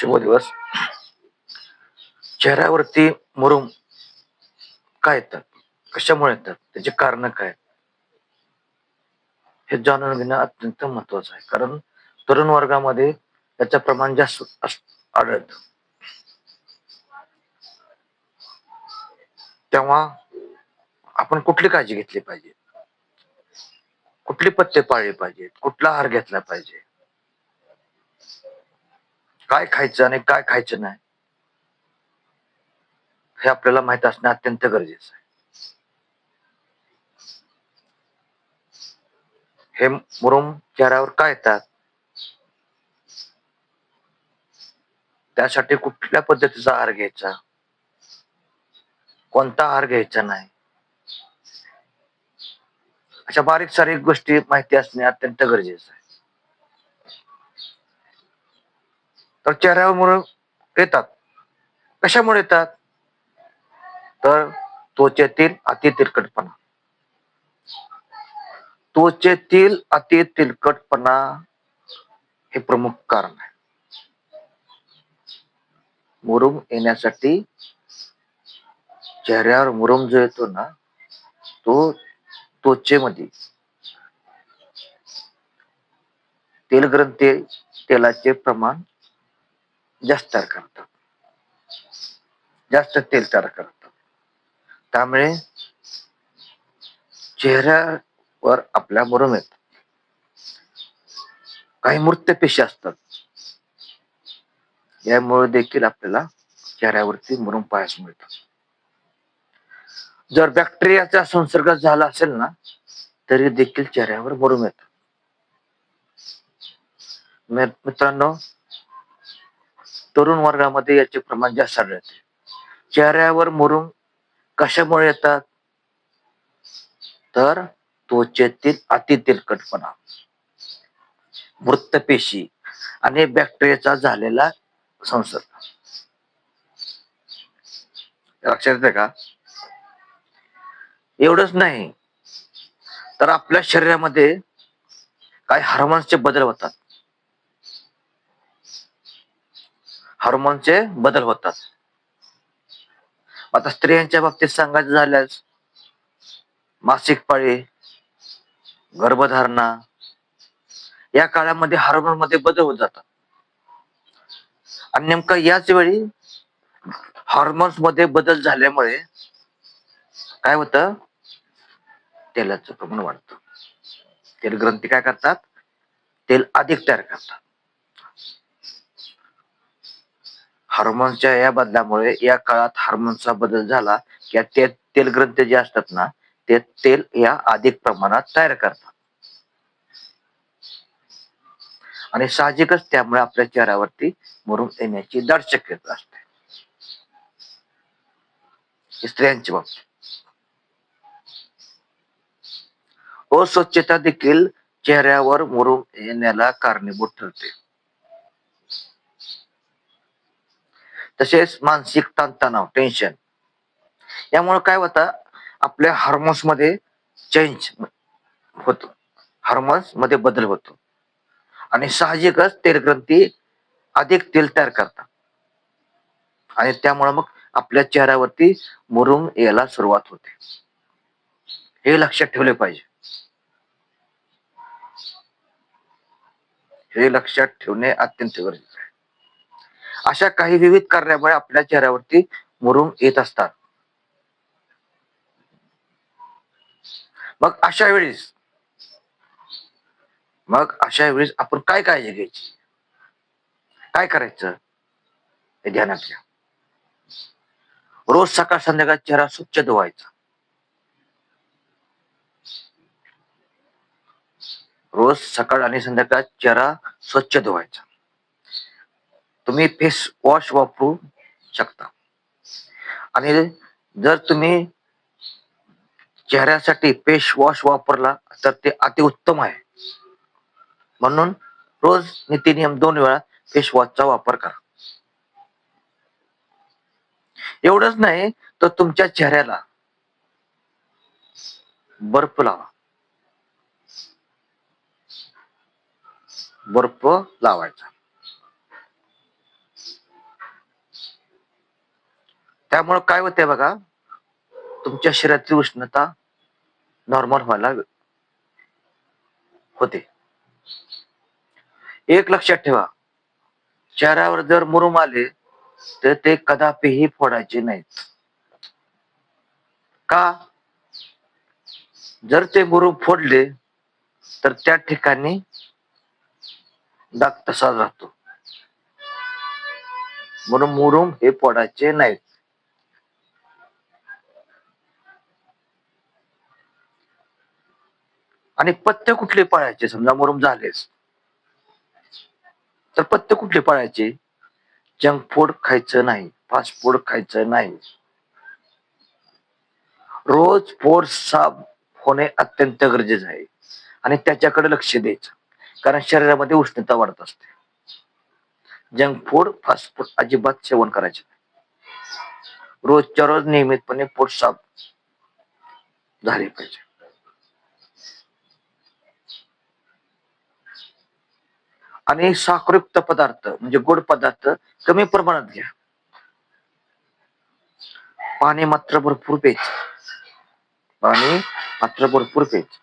शुभ दिवस चेहऱ्यावरती मुरुम काय येतात? कशामुळे येतात? त्याचे कारण काय? हे जाणून घेणं अत्यंत महत्वाचं आहे. कारण तरुण वर्गामध्ये त्याचं प्रमाण जास्त आढळत आढळतं. तेव्हा आपण कुठली काळजी घेतली पाहिजे? कुठली पत्ते पाळली पाहिजेत? कुठला आहार घेतला पाहिजे? काय खायचं आणि काय खायचं नाही हे आपल्याला माहीत असणं अत्यंत गरजेचं आहे. हे मुरुम चेहऱ्यावर काय येतात? त्यासाठी कुठल्या पद्धतीचा आहार घ्यायचा? कोणता आहार घ्यायचा नाही? अशा बारीक सारीक गोष्टी माहिती असणे अत्यंत गरजेचं आहे. चेहऱ्यावर येतात. कशामुळे येतात? तर त्वचेतील अति तिरकटपणा. त्वचेतील अति तिरकटपणा हे प्रमुख कारण आहे. मुरुम येण्यासाठी चेहऱ्यावर मुरुम जो येतो ना तो त्वचेमध्ये तेलग्रंथी तेलाचे प्रमाण जास्त तयार करतात. जास्त तेल तयार करतात. त्यामुळे चेहऱ्यावर आपल्या बरोबर येत काही मृत पेशी असतात. यामुळे देखील आपल्याला चेहऱ्यावरती मुरुम पायास मिळतात. जर बॅक्टेरियाचा संसर्ग झाला असेल ना तरी देखील चेहऱ्यावर मुरुम येतात. मित्रांनो तरुण वर्गामध्ये याचे प्रमाण जास्त आढळते. चेहऱ्यावर मुरुम कशामुळे येतात? तर त्वचेतील अति तेलकटपणा वृत्तपेशी आणि बॅक्टेरियाचा झालेला संसर्ग. लक्षात येते का? एवढंच नाही तर आपल्या शरीरामध्ये काही हार्मोन्सचे बदल होतात. हार्मोनचे बदल होतात. आता स्त्रियांच्या बाबतीत सांगायचं झाल्यास मासिक पाळी गर्भधारणा या काळामध्ये हार्मोनमध्ये बदल होत जातात. आणि नेमका याच वेळी हॉर्मोन्समध्ये बदल झाल्यामुळे काय होतं? तेलाचं प्रमाण वाढतं. तेल ग्रंथी काय करतात? तेल अधिक तयार करतात. हार्मोनच्या या बदलामुळे या काळात हार्मोन्सचा बदल झाला की ते तेलग्रंथ जे असतात ना ते तेल या अधिक प्रमाणात तयार करतात. आणि साहजिकच त्यामुळे आपल्या चेहऱ्यावरती मरून येण्याची दाट शक्यता असते स्त्रियांची बाबतीत अस्वच्छता देखील चेहऱ्यावर मुरुम येण्याला कारणीभूत ठरते. तसेच मानसिक ताणतणाव टेन्शन यामुळे काय होतं आपल्या हार्मोन्समध्ये चेंज होतो. हार्मोन्समध्ये बदल होतो. आणि साहजिकच तेलग्रंथी अधिक तेल तयार करतात. आणि त्यामुळे मग आपल्या चेहऱ्यावरती मुरुम यायला सुरुवात होते. हे लक्षात ठेवले पाहिजे. हे लक्षात ठेवणे अत्यंत गरजेचे अशा काही विविध कारणामुळे आपल्या चेहऱ्यावरती मुरुम येत असतात. मग अशा वेळेस मग अशा वेळेस आपण काय काळजी घ्यायची? काय करायचं? हे ध्यानात घ्या. रोज सकाळ संध्याकाळ चेहरा स्वच्छ धुवायचा. रोज सकाळ आणि संध्याकाळ चेहरा स्वच्छ धुवायचा. तुम्ही फेस वॉश वापरू शकता. आणि जर तुम्ही चेहऱ्यासाठी फेस वॉश वापरला तर ते अतिउत्तम आहे. म्हणून रोज नियम दोन वेळा फेस वॉशचा वापर करा. एवढंच नाही तर तुमच्या चेहऱ्याला बर्फ लावा. बर्फ लावायचा. त्यामुळे काय होते बघा तुमच्या शरीरातील उष्णता नॉर्मल व्हायला होते. एक लक्षात ठेवा चेहऱ्यावर जर मुरुम आले तर ते कदापिही फोडायचे नाहीत. का? जर ते मुरुम फोडले तर त्या ठिकाणी डाग तसाच राहतो. म्हणून मुरुम हे फोडायचे नाहीत. आणि पथ्य कुठले पळायचे? समजा मुरुम झालेच तर पथ्य कुठले पळायचे? जंक फूड खायचं नाही फास्ट फूड खायचं नाही. रोज पोट साफ होणे अत्यंत गरजेचं आहे. आणि त्याच्याकडे लक्ष द्यायचं. कारण शरीरामध्ये उष्णता वाढत असते. जंक फूड फास्ट फूड अजिबात सेवन करायचे रोजच्या रोज नियमितपणे पोट साफ झाले पाहिजे. आणि साखरयुक्त पदार्थ म्हणजे गोड पदार्थ कमी प्रमाणात घ्या. पाणी मात्र भरपूर पेच पाणी मात्र भरपूर पेच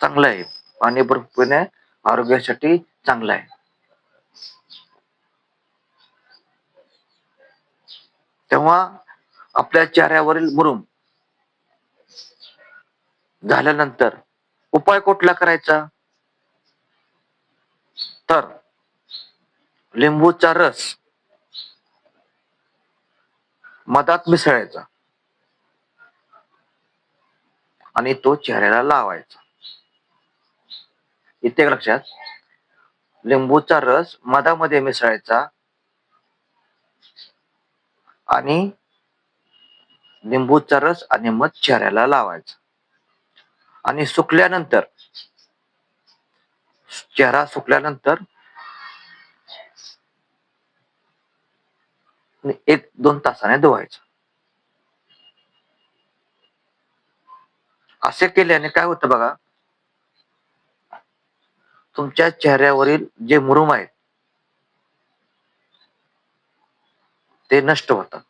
चांगलं आहे. पाणी भरपूर पिणे आरोग्यासाठी चांगलं आहे. तेव्हा आपल्या चेहऱ्यावरील मुरुम झाल्यानंतर उपाय कुठला करायचा? तर लिंबूचा रस. मधात मिसळायचा. आणि तो चेहऱ्याला लावायचा. इथे लक्षात. लिंबूचा रस मधामध्ये मिसळायचा. आणि लिंबूचा रस आणि मध चेहऱ्याला लावायचा. आणि सुकल्यानंतर चेहरा सुकल्यानंतर एक दोन तासाने धुवायचं. असे केल्याने काय होतं बघा तुमच्या चेहऱ्यावरील जे मुरुम आहेत ते नष्ट होतात.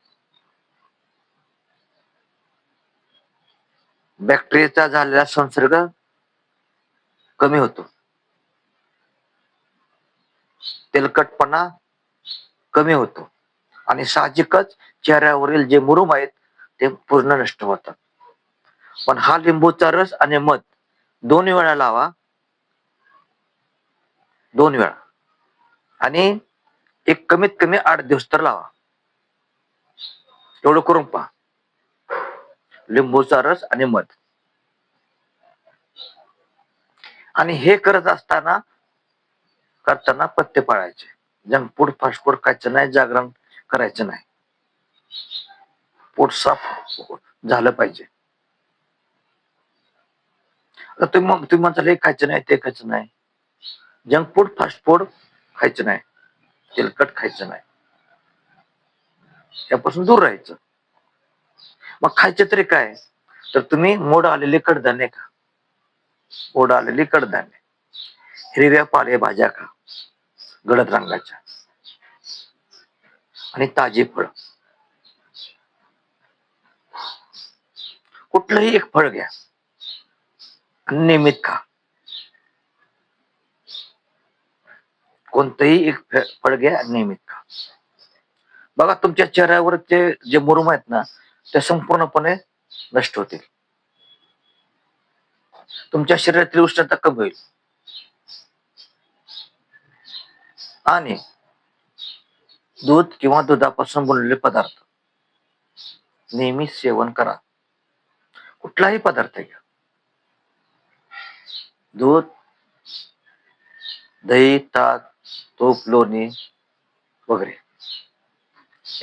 बॅक्टेरियाचा झालेला संसर्ग कमी होतो. तेलकटपणा कमी होतो. आणि साहजिकच चेहऱ्यावरील जे मुरुम आहेत ते पूर्ण नष्ट होतात. पण हा लिंबूचा रस आणि मध दोन वेळा लावा. दोन वेळा. आणि एक कमीत कमी आठ दिवस तर लावा. एवढं करून पहा. लिंबूचा रस आणि मध. आणि हे करत असताना करताना पत्ते पाळायचे. जंक फूड फास्ट फूड खायचं नाही जागरण करायचं नाही. पोट साफ झालं पाहिजे. तुम्ही मग तुम्ही म्हणता हे खायचं नाही ते खायचं नाही. जंक फूड फास्ट फूड खायचं नाही. तेलकट खायचं नाही. त्यापासून दूर राहायचं. मग खायचं तरी काय? तर तुम्ही मोड आलेले कडधान्य खा. मोड आलेली कडधान्य. हिरव्या पालेभाज्या खा. गडद रंगाच्या. आणि ताजी फळ. कुठलंही एक फळ घ्या. नियमित खा. कोणतंही एक फळ घ्या नियमित खा. बघा तुमच्या चेहऱ्यावरचे जे मुरुम आहेत ना ते संपूर्णपणे नष्ट होतील. तुमच्या शरीरातील उष्णता कमी होईल. आणि दूध किंवा दुधापासून बनवलेले पदार्थ नेहमी सेवन करा. कुठलाही पदार्थ घ्या. दूध दही ताक तूप लोणी वगैरे.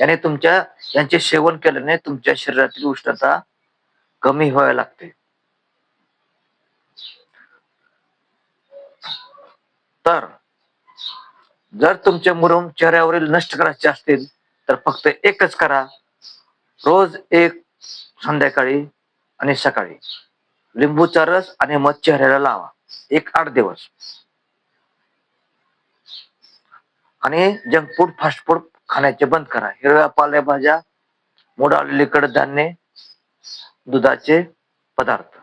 याने तुमच्या यांचे सेवन केल्याने तुमच्या शरीरातील उष्णता कमी व्हायला लागते. तर जर तुमचे मुरुम चेहऱ्यावरील नष्ट करायचे असतील तर फक्त एकच करा. रोज एक संध्याकाळी आणि सकाळी. लिंबूचा रस आणि मध चेहऱ्याला लावा. एक आठ दिवस. आणि जंक फूड फास्ट फूड खाण्याचे बंद करा. हिरव्या पालेभाज्या मोडावलेली कडधान्ये दुधाचे पदार्थ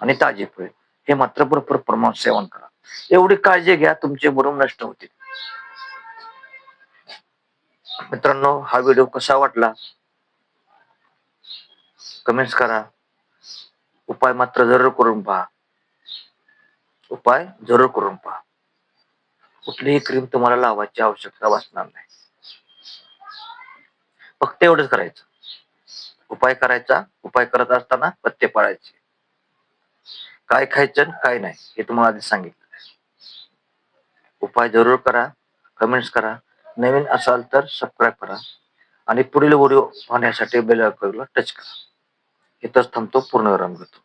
आणि ताजे फळे. हे मात्र भरपूर प्रमाणात सेवन करा. एवढी काळजी घ्या तुमचे बरोबर नष्ट होतील. मित्रांनो हा व्हिडिओ कसा वाटला? कमेंट्स करा. उपाय मात्र जरूर करून पहा. उपाय जरूर करून पहा. कुठलीही क्रीम तुम्हाला लावायची आवश्यकता भासणार नाही. फक्त एवढंच करायचं. उपाय करायचा उपाय करत असताना पत्ते पाळायचे. काय खायचं आणि काय नाही हे तुम्हाला आधी सांगितलं उपाय जरूर करा कमेंट्स करा. नवीन असाल तर सबस्क्राईब करा. आणि पुढील व्हिडिओ पाहण्यासाठी बेल आयकॉनला टच करा. इथंच थांबतो पूर्ण विराम घेतो.